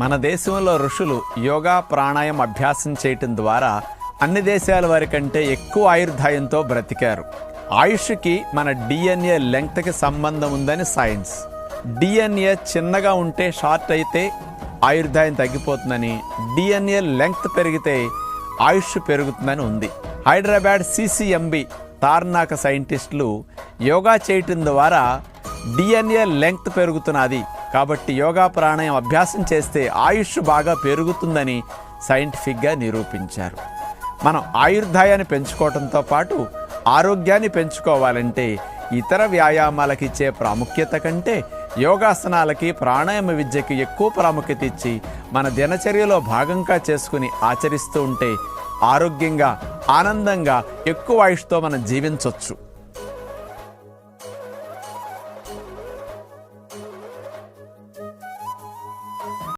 మన దేశంలో ఋషులు యోగా ప్రాణాయం అభ్యాసం చేయటం ద్వారా అన్ని దేశాల వారి కంటే ఎక్కువ ఆయుర్దాయంతో బ్రతికారు. ఆయుష్కి మన డిఎన్ఏ లెంగ్త్కి సంబంధం ఉందని సైన్స్. డిఎన్ఏ చిన్నగా ఉంటే షార్ట్ అయితే ఆయుర్దాయం తగ్గిపోతుందని డిఎన్ఏ లెంగ్త్ పెరిగితే ఆయుష్ పెరుగుతుందని ఉంది. హైదరాబాద్ సిసిఎంబి తార్నాక సైంటిస్టులు యోగా చేయటం ద్వారా డిఎన్ఏ లెంగ్త్ పెరుగుతున్నది కాబట్టి యోగా ప్రాణాయం అభ్యాసం చేస్తే ఆయుష్ బాగా పెరుగుతుందని సైంటిఫిక్గా నిరూపించారు. మనం ఆయుర్దాయాన్ని పెంచుకోవడంతో పాటు ఆరోగ్యాన్ని పెంచుకోవాలంటే ఇతర వ్యాయామాలకి ఇచ్చే ప్రాముఖ్యత కంటే యోగాసనాలకి ప్రాణాయామ విద్యకి ఎక్కువ ప్రాముఖ్యత ఇచ్చి మన దినచర్యలో భాగంగా చేసుకుని ఆచరిస్తూ ఉంటే ఆరోగ్యంగా ఆనందంగా ఎక్కువ ఆయుష్తో మనం జీవించవచ్చు